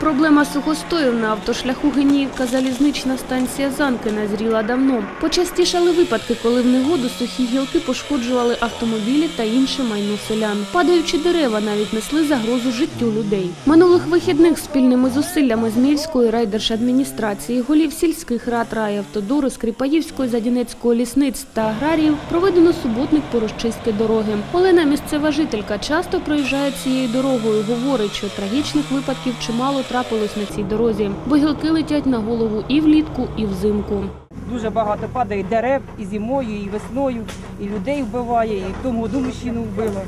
Проблема сухостоїв на автошляху Геніївка залізнична станція Занки назріла давно. Почастішали випадки, коли в негоду сухі гілки пошкоджували автомобілі та інше майно селян. Падаючі дерева навіть несли загрозу життю людей. Минулих вихідних спільними зусиллями з Мільської райдержадміністрації, голів сільських рад райавтодору, Скрипаївської, Задінецького лісниць та аграріїв проведено суботник по розчистки дороги. Олена, місцева жителька, часто проїжджає цією дорогою. Говорить, що трагічних випадків чимало трапилось на цій дорозі, бо гілки летять на голову і влітку, і взимку. Дуже багато падає дерев і зимою, і весною, і людей вбиває, і в тому году мужчину вбило.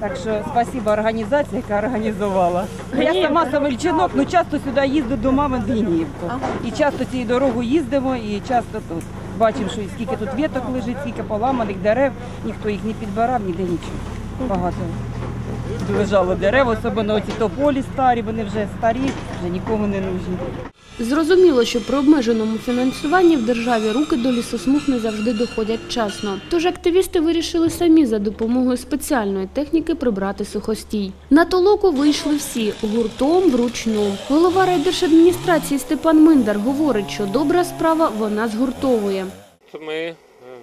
Так що спасибо організації, яка організувала. Я сама Самельчинок, ну часто сюди їздю до мами в Гінівку. І часто цією дорогою їздимо, і часто тут. Бачимо, що скільки тут віток лежить, скільки поламаних дерев, ніхто їх не підбирав, ніде нічого. Багато. Лежало дерев, особливо оці тополі старі, вони вже старі, вже нікому не нужні. Зрозуміло, що при обмеженому фінансуванні в державі руки до лісосмуг не завжди доходять вчасно. Тож активісти вирішили самі за допомогою спеціальної техніки прибрати сухостій. На толоку вийшли всі гуртом вручну. Голова райдержадміністрації Степан Миндар говорить, що добра справа вона згуртовує. Ми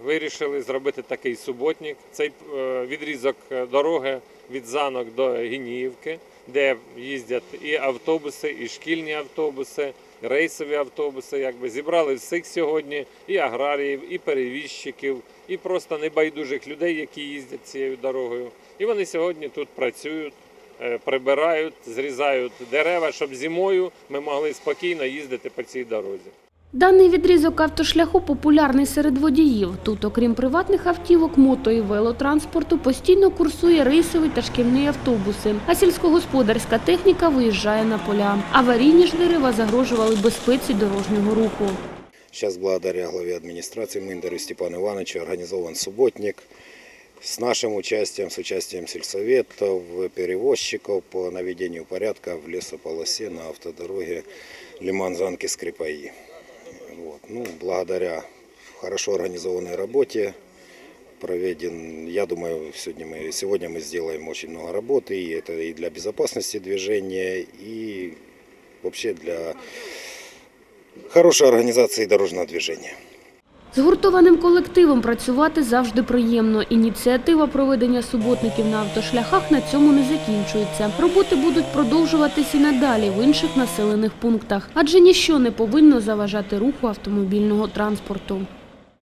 вирішили зробити такий суботник. Цей е, відрізок е, дороги від Занок до Гініївки, де їздять і автобуси, і шкільні автобуси, рейсові автобуси. Якби зібрали всіх сьогодні і аграріїв, і перевізчиків, і просто небайдужих людей, які їздять цією дорогою. І вони сьогодні тут працюють. е, Прибирають, зрізають дерева, щоб зимою ми могли спокійно їздити по цій дорозі. Даний відрізок автошляху популярний серед водіїв. Тут, окрім приватних автівок, мото і велотранспорту, постійно курсує рейсовий та шкільний автобуси, а сільськогосподарська техніка виїжджає на поля. Аварійні ж дерева загрожували безпеці дорожнього руху. Сейчас благодаря главе администрации Миндеру Степану Ивановичу организован субботник с нашим участием, с участием сельсоветов, перевозчиков по наведению порядка в лесополосе на автодороге Лиман-Занки-Скрипаи. Вот. Ну, благодаря хорошо организованной работе проведен, я думаю, сегодня мы, сегодня мы сделаем очень много работы, и это и для безопасности движения, и вообще для хорошей организации дорожного движения. Згуртованим колективом працювати завжди приємно. Ініціатива проведення суботників на автошляхах на цьому не закінчується. Роботи будуть продовжуватись і надалі в інших населених пунктах, адже ніщо не повинно заважати руху автомобільного транспорту.